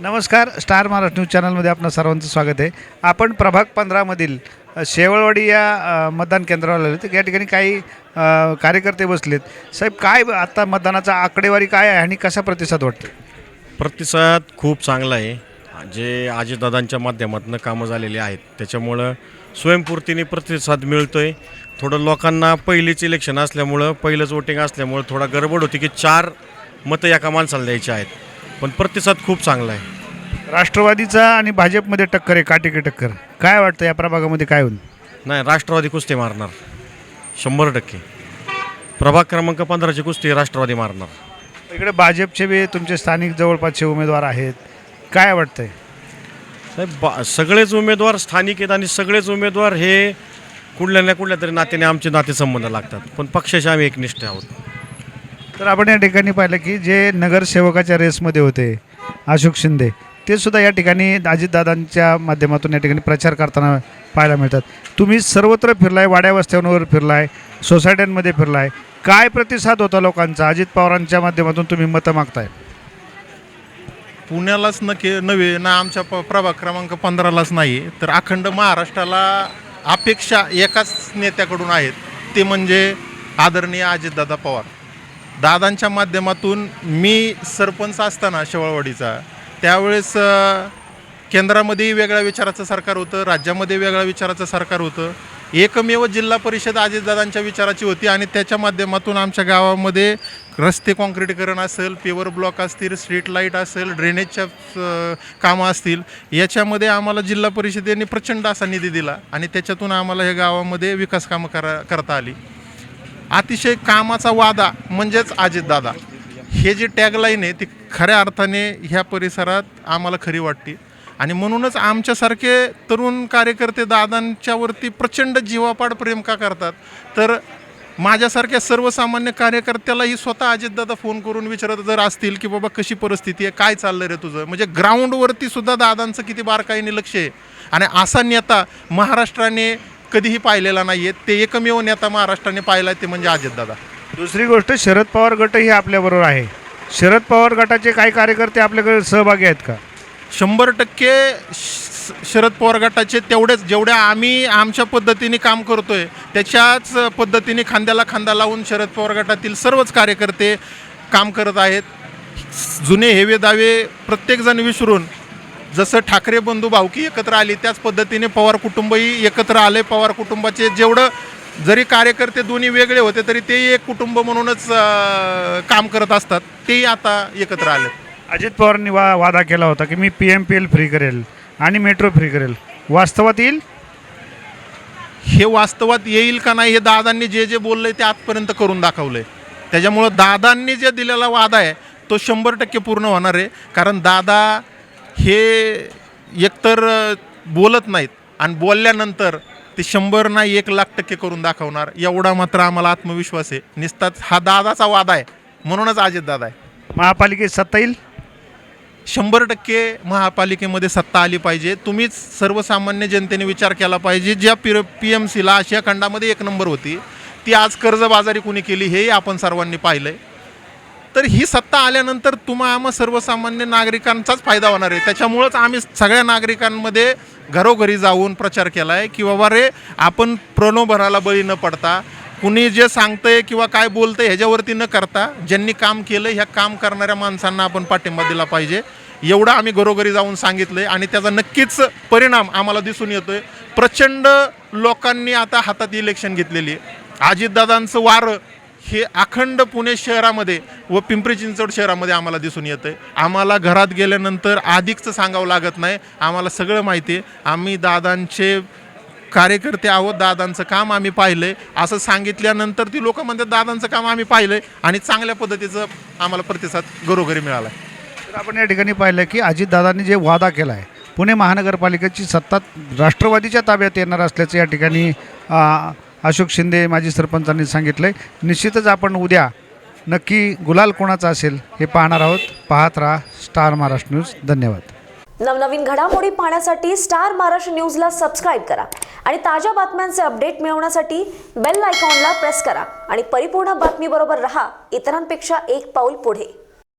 नमस्कार star Maharashtra news चॅनलमध्ये आपलं सर्वांचं स्वागत आहे. आपण प्रभाग पंधरामधील शेवळवाडी या मतदान केंद्रावर आले तर या ठिकाणी काही कार्यकर्ते बसलेत. साहेब काय ब- आता मतदानाचा आकडेवारी काय आहे आणि कसा प्रतिसाद वाटतो प्रतिसाद खूप चांगला आहे. जे आजीदादांच्या माध्यमातून कामं झालेली आहेत त्याच्यामुळं स्वयंपूर्तीने प्रतिसाद मिळतो आहे थोडं लोकांना पहिलीच इलेक्शन असल्यामुळं पहिलंच वोटिंग असल्यामुळं थोडा गडबड होती की चार मतं एका माणसाला द्यायची आहेत. पण प्रतिसाद खूप चांगला आहे. राष्ट्रवादीचा आणि भाजपमध्ये टक्कर आहे काटेकी टक्कर. काय वाटतं या प्रभागामध्ये काय होईल? नाही राष्ट्रवादी कुस्ती मारणार. शंभर टक्के. प्रभाग क्रमांक पंधराची कुस्ती राष्ट्रवादी मारणार. इकडे भाजपचे बी तुमचे स्थानिक जवळपासचे उमेदवार आहेत. काय वाटतंय? साहेब बा सगळेच उमेदवार स्थानिक आहेत आणि सगळेच उमेदवार हे कुठल्या ना कुठल्या तरी नात्याने आमचे नातेसंबंध लागतात. पण पक्षाशी आम्ही एकनिष्ठ आहोत. तर आपण या ठिकाणी पाहिलं की जे नगरसेवकाच्या रेसमध्ये होते अशोक शिंदे ते सुद्धा या ठिकाणी अजितदादांच्या माध्यमातून या ठिकाणी प्रचार करताना पाहायला मिळतात. तुम्ही सर्वत्र फिरलाय वाड्या वस्त्यांवर फिरलाय सोसायट्यांमध्ये फिरलाय. काय प्रतिसाद होता लोकांचा? अजित पवारांच्या माध्यमातून तुम्ही मतं मागताय. पुण्यालाच नके नव्हे ना आमच्या प प्रभाग क्रमांक पंधरालाच नाही तर अखंड महाराष्ट्राला अपेक्षा एकाच नेत्याकडून आहेत. ते म्हणजे आदरणीय अजितदादा पवार. दादांच्या माध्यमातून मी सरपंच असताना शेवळवाडीचा त्यावेळेस केंद्रामध्ये केंद्रामध्येही वेगळ्या विचाराचं सरकार होतं राज्यामध्ये वेगळ्या विचाराचं सरकार होतं. एकमेव जिल्हा परिषद अजितदादांच्या विचाराची होती आणि त्याच्या माध्यमातून आमच्या गावामध्ये रस्ते काँक्रीटीकरण असेल पेवर ब्लॉक असतील स्ट्रीट लाइट असेल ड्रेनेजच्या कामं असतील याच्यामध्ये आम्हाला जिल्हा परिषदेने प्रचंड असा निधी दिला आणि त्याच्यातून आम्हाला हे गावामध्ये विकास कामं करा करता आली. अतिशय कामाचा वादा म्हणजेच अजितदादा. हे जे टॅगलाईन आहे ती खऱ्या अर्थाने ह्या परिसरात आम्हाला खरी वाटते. आणि म्हणूनच आमच्यासारखे तरुण कार्यकर्ते दादांच्यावरती प्रचंड जीवापाड प्रेम का करतात? तर माझ्यासारख्या सर्वसामान्य कार्यकर्त्यालाही स्वतः अजितदादा फोन करून विचारत जर असतील की बाबा कशी परिस्थिती आहे? काय चाललं रे तुझं? म्हणजे ग्राउंडवरती सुद्धा दादांचं किती बारकाईने लक्ष आहे. आणि असा नेता महाराष्ट्राने कधीही पाहिलेला नाही आहे ते एकमेव नेता महाराष्ट्राने पाहिला ते म्हणजे अजितदादा. दुसरी गोष्ट शरद पवार गटही आपल्याबरोबर आहे. शरद पवार गटाचे काही कार्यकर्ते आपल्याकडे सहभागी आहेत का? शंभर टक्के श- शरद पवार गटाचे तेवढेच. जेवढ्या आम्ही आमच्या पद्धतीने काम करतोय त्याच्याच पद्धतीने खांद्याला खांदा लावून शरद पवार गटातील सर्वच कार्यकर्ते काम करत आहेत. जुने हेवे दावे प्रत्येकजण विसरून जसं ठाकरे बंधू भावकी एकत्र आली त्याच पद्धतीने पवार कुटुंबही एकत्र आले. पवार कुटुंबाचे जेवढं जरी कार्यकर्ते दोन्ही वेगळे होते तरी तेही एक कुटुंब म्हणूनच काम करत असतात. तेही आता एकत्र आले. अजित पवारांनी वा वादा केला होता की मी P M P L free करेल आणि मेट्रो फ्री करेल. वास्तवात येईल? हे वास्तवात येईल का नाही हे दादांनी जे जे बोललंय ते आजपर्यंत करून दाखवलंय त्याच्यामुळं दादांनी जे दिलेला वादा आहे तो शंभर टक्के पूर्ण होणार आहे. कारण दादा हे एकतर बोलत नाहीत आणि बोलल्यानंतर ते शंभर नाही एक लाख टक्के करून दाखवणार एवढा मात्र आम्हाला आत्मविश्वास आहे. निसताच हा दादाचा वादा आहे. म्हणूनच अजित दादा आहे. महापालिकेत सत्ता येईल? शंभर टक्के महापालिकेमध्ये सत्ता आली पाहिजे. तुम्हीच सर्वसामान्य जनतेने विचार केला पाहिजे. ज्या पी पी एम सीला आशिया खंडामध्ये एक नंबर होती ती आज कर्जबाजारी कुणी केली हेही आपण सर्वांनी पाहिलं आहे तर ही सत्ता आल्यानंतर तुम्हा आम्हा सर्वसामान्य नागरिकांचाच फायदा होणार आहे. त्याच्यामुळंच आम्ही सगळ्या नागरिकांमध्ये घरोघरी जाऊन प्रचार केला आहे की बाबा रे आपण प्रलोभनाला बळी न पडता कुणी जे सांगतंय किंवा काय बोलतंय ह्याच्यावरती न करता ज्यांनी काम केलं ह्या काम करणाऱ्या माणसांना आपण पाठिंबा दिला पाहिजे. एवढं आम्ही घरोघरी जाऊन सांगितलं आहे आणि त्याचा नक्कीच परिणाम आम्हाला दिसून येतो आहे प्रचंड लोकांनी आता हातात इलेक्शन घेतलेली आहे. अजितदादांचं वारं हे अखंड पुणे शहरामध्ये व पिंपरी चिंचवड शहरामध्ये आम्हाला दिसून येतं आहे आम्हाला घरात गेल्यानंतर अधिकचं सांगावं लागत नाही. आम्हाला सगळं माहिती आहे आम्ही दादांचे कार्यकर्ते आहोत. दादांचं काम आम्ही पाहिलं आहे असं सांगितल्यानंतर ती लोक म्हणतात दादांचं काम आम्ही पाहिलं आहे आणि चांगल्या पद्धतीचं आम्हाला प्रतिसाद घरोघरी मिळाला आहे तर आपण या ठिकाणी पाहिलं की अजितदादांनी जे वादा केला आहे पुणे महानगरपालिकेची सत्ता राष्ट्रवादीच्या ताब्यात येणार असल्याचं या ठिकाणी अशोक शिंदे माजी सरपंचांनी सांगितलं आहे निश्चितच आपण उद्या नक्की गुलाल कोणाचा असेल हे पाहणार आहोत. पाहत राहा स्टार महाराष्ट्र न्यूज. धन्यवाद. नवनवीन घडामोडी पाहण्यासाठी स्टार महाराष्ट्र न्यूजला सबस्क्राईब करा आणि ताज्या बातम्यांचे अपडेट मिळवण्यासाठी बेल आयकॉनला प्रेस करा आणि परिपूर्ण बातमीबरोबर रहा. इतरांपेक्षा एक पाऊल पुढे.